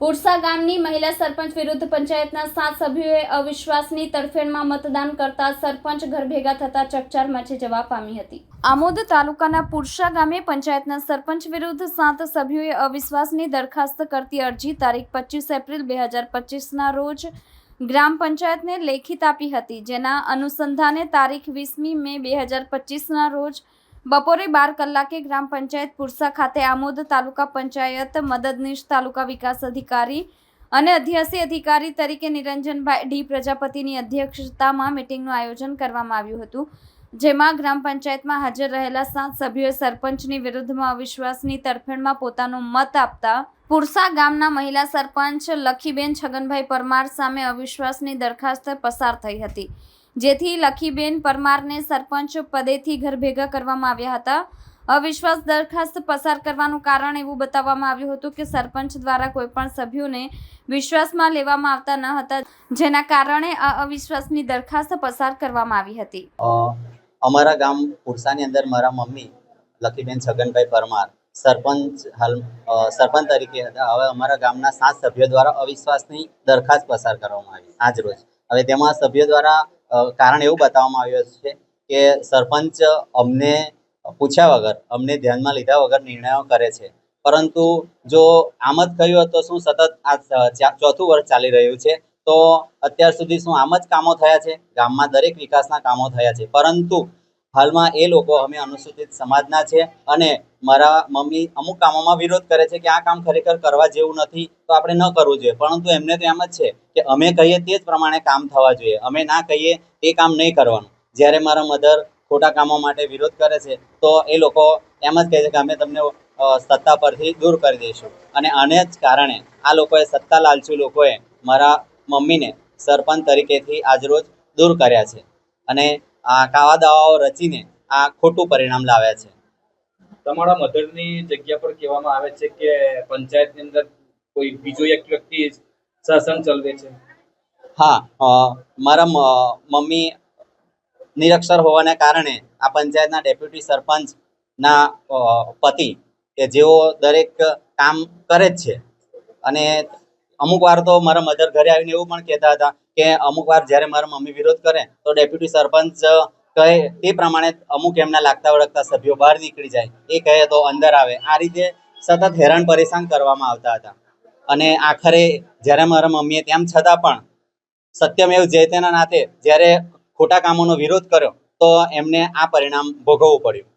પુરસા ગામની મહિલા સરપંચ વિરુદ્ધ પંચાયતના સાત સભ્યોએ અવિશ્વાસની તરફેણમાં મતદાન કરતા સરપંચ ઘર ભેગા થતા ચકચાર મચી જવા પામી હતી. આમોદ તાલુકાના પુરસા ગામે પંચાયતના સરપંચ વિરુદ્ધ સાત સભ્યોએ અવિશ્વાસની દરખાસ્ત કરતી અરજી તારીખ પચીસ એપ્રિલ બે હજાર પચીસના રોજ ગ્રામ પંચાયતને લેખિત આપી હતી, જેના અનુસંધાને તારીખ વીસમી મે બે હજાર પચીસના રોજ બપોરે બાર કલાકે ગ્રામ પંચાયત પુરસા ખાતે આમોદ તાલુકા પંચાયત મદદનીશ તાલુકા વિકાસ અધિકારી અને અધ્યાસી અધિકારી તરીકે નિરંજનભાઈ ડી પ્રજાપતિની અધ્યક્ષતામાં મિટિંગનું આયોજન કરવામાં આવ્યું હતું, જેમાં ગ્રામ પંચાયતમાં હાજર રહેલા સાત સભ્યોએ સરપંચની વિરુદ્ધમાં અવિશ્વાસની તરફેણમાં પોતાનો મત આપતા પુરસા ગામના મહિલા સરપંચ લખીબેન છગનભાઈ પરમાર સામે અવિશ્વાસની દરખાસ્ત પસાર થઈ હતી. જેથી લખીબેન પરમારને સરપંચ પદેથી ઘર ભેગા કરવામાં આવ્યા હતા. અવિશ્વાસ દરખાસ્ત પસાર કરવાનું કારણ એવું બતાવવામાં આવ્યું હતું કે સરપંચ દ્વારા કોઈપણ સભ્યોને વિશ્વાસમાં લેવામાં આવતા ન હતા, જેના કારણે આ અવિશ્વાસની દરખાસ્ત પસાર કરવામાં આવી હતી. અમારા ગામ પુરસાની અંદર મારા મમ્મી, લખીબેન છગનભાઈ પરમાર, સરપંચ હાલ સરપંચ તરીકે હતા. હવે અમારા ગામના સાત સભ્યો દ્વારા અવિશ્વાસની દરખાસ્ત પસાર કરવામાં આવી. આજ રોજ. હવે તેમાં સભ્યો દ્વારા કારણ એવું બતાવવામાં આવ્યું છે કે સરપંચ અમને પૂછ્યા વગર, અમને ધ્યાનમાં લીધા વગર નિર્ણયો કરે છે. પરંતુ જો આમ જ કહ્યું હતું શું સતત આ ચોથું વર્ષ ચાલી રહ્યું છે, તો અત્યાર સુધી શું આમ જ કામો થયા છે? ગામમાં દરેક વિકાસના કામો થયા છે. પરંતુ હાલમાં એ લોકો અમે અનુસૂચિત સમાજના છે અને મારા મમ્મી અમુક કામોમાં વિરોધ કરે છે કે આ કામ ખરેખર કરવા જેવું નથી, તો આપણે ન કરવું જોઈએ. પરંતુ એમને તો એમ જ છે કે અમે કહીએ તે જ પ્રમાણે કામ થવા જોઈએ. અમે ના કહીએ તે કામ નહીં કરવાનું. જ્યારે મારા મધર ખોટા કામો માટે વિરોધ કરે છે, તો એ લોકો એમ જ કહે છે કે અમે તમને સત્તા પરથી દૂર કરી દઈશું. અને આને જ કારણે આ લોકોએ સત્તા લાલચુ લોકોએ મારા મમ્મીને સરપંચ તરીકેથી આજરોજ દૂર કર્યા છે. અને આ કાવા દાવાઓ રચીને આ ખોટું પરિણામ લાવ્યા છે. તમારા મધરની જગ્યા પર કહેવામાં આવે છે કે પંચાયતની અંદર કોઈ બીજો એક વ્યક્તિ શાસન ચલવે છે? હા મારા મમ્મી નિરક્ષર હોવાને કારણે આ પંચાયતના ડેપ્યુટી સરપંચના પતિ કે જેઓ દરેક કામ કરે જ છે. અને અમુક વાર તો મારા મધર ઘરે આવીને એવું પણ કહેતા હતા કે અમુક વાર જ્યારે મારા મમ્મી વિરોધ કરે તો ડેપ્યુટી સરપંચ કહે તે પ્રમાણે અમુક એમના લાગતા વળગતા સભ્યો બહાર નીકળી જાય. એ કહે તો અંદર આવે. આ રીતે સતત હેરાન પરેશાન કરવામાં આવતા હતા. અને આખરે જ્યારે મારા મમ્મીએ તેમ છતાં પણ સત્યમેવ જયતેના નાતે જ્યારે ખોટા કામોનો વિરોધ કર્યો તો એમને આ પરિણામ ભોગવવું પડ્યું.